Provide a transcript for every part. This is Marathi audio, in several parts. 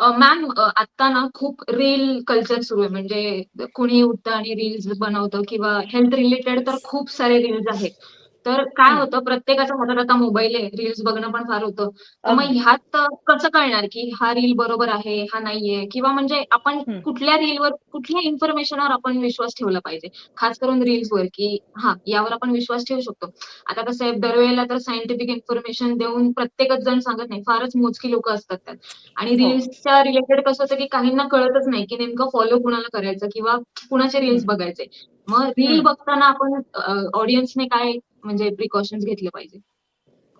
मॅम आता ना खूप रील कल्चर सुरू आहे. म्हणजे कुणी उठतं आणि रील्स बनवतं किंवा हेल्थ रिलेटेड तर खूप सारे रील्स आहेत. तर काय हं. होतं प्रत्येकाच्या हातात आता मोबाईल आहे. रील्स बघणं पण फार होतं. तर मग. ह्यात कसं कळणार, की हा रील बरोबर आहे, हा नाहीये किंवा म्हणजे आपण हं. कुठल्या रीलवर कुठल्या इन्फॉर्मेशनवर आपण विश्वास ठेवला पाहिजे? खास करून रील्सवर, की हां, यावर आपण विश्वास ठेवू शकतो. आता कसं आहे दरवेळेला तर सायंटिफिक इन्फॉर्मेशन देऊन प्रत्येकच जण सांगत नाही. फारच मोजकी लोकं असतात त्यात. आणि हो. रील्सच्या रिलेटेड कसं होतं, की काहींना कळतच नाही, की नेमकं फॉलो कुणाला करायचं किंवा कुणाचे रील्स हं. बघायचे. मग रील. बघताना आपण ऑडियन्सने काय म्हणजे प्रिकॉशन्स घेतले पाहिजे?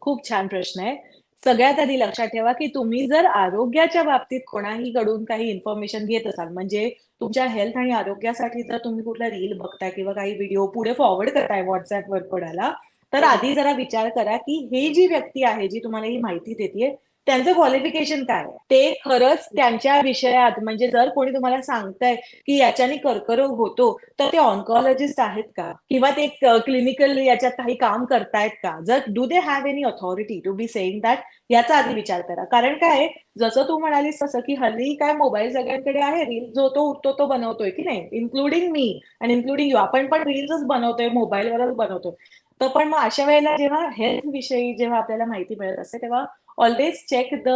खूप छान प्रश्न आहे. सगळ्यात आधी लक्षात ठेवा, की तुम्ही जर आरोग्याच्या बाबतीत कोणाहीकडून काही इन्फॉर्मेशन घेत असाल, म्हणजे तुमच्या हेल्थ आणि आरोग्यासाठी जर तुम्ही कुठला रील बघताय किंवा काही व्हिडिओ पुढे फॉरवर्ड करताय WhatsAppवर कोणाला, तर. आधी जरा विचार करा, की हे जी व्यक्ती आहे, जी तुम्हाला ही माहिती देतीये, त्यांचं क्वालिफिकेशन काय ते खरंच त्यांच्या विषयात म्हणजे जर कोणी तुम्हाला सांगताय की याच्याने कर्करोग होतो, तर ते ऑन्कॉलॉजिस्ट आहेत का? किंवा ते क्लिनिकल याच्यात काही काम करतायत का? जर do they have any authority to be saying that? याचा आधी विचार करा. कारण काय जसं तू म्हणालीस तसं, की हल्ली काय मोबाईल सगळ्यांकडे आहे. रील जो तो उठतो तो बनवतोय, की नाही? Including me and including you. आपण पण रील्सच बनवतोय, मोबाईलवरच बनवतोय. तर पण मग अशा वेळेला जेव्हा हेल्थ विषयी जेव्हा आपल्याला माहिती मिळत असते, तेव्हा always check the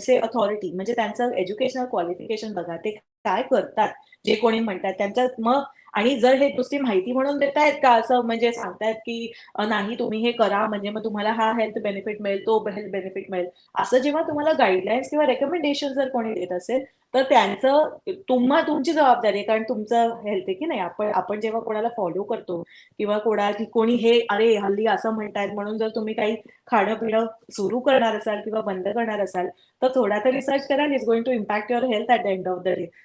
say authority म्हणजे त्यांचं एज्युकेशनल क्वालिफिकेशन बघा. ते काय करतात? जे कोणी म्हणतात त्यांचं मग आणि जर हे नुसती माहिती म्हणून देतायत का असं म्हणजे सांगतायत, की नाही तुम्ही हे करा म्हणजे मग तुम्हाला हा हेल्थ बेनिफिट मिळेल, तो हेल्थ बेनिफिट मिळेल. असं जेव्हा तुम्हाला गाईडलाईन्स किंवा रेकमेंडेशन जर कोणी देत असेल, तर त्यांचं तुम्हा तुमची जबाबदारी आहे. कारण तुमचं हेल्थ आहे, की नाही? आपण आपण जेव्हा कोणाला फॉलो करतो किंवा कोणाची कोणी हे अरे, हल्ली असं म्हणतायत म्हणून जर तुम्ही काही खाणं-पिणं सुरू करणार असाल किंवा बंद करणार असाल, तर थोडा तर रिसर्च करा. Is going to impact your health at the end of the day.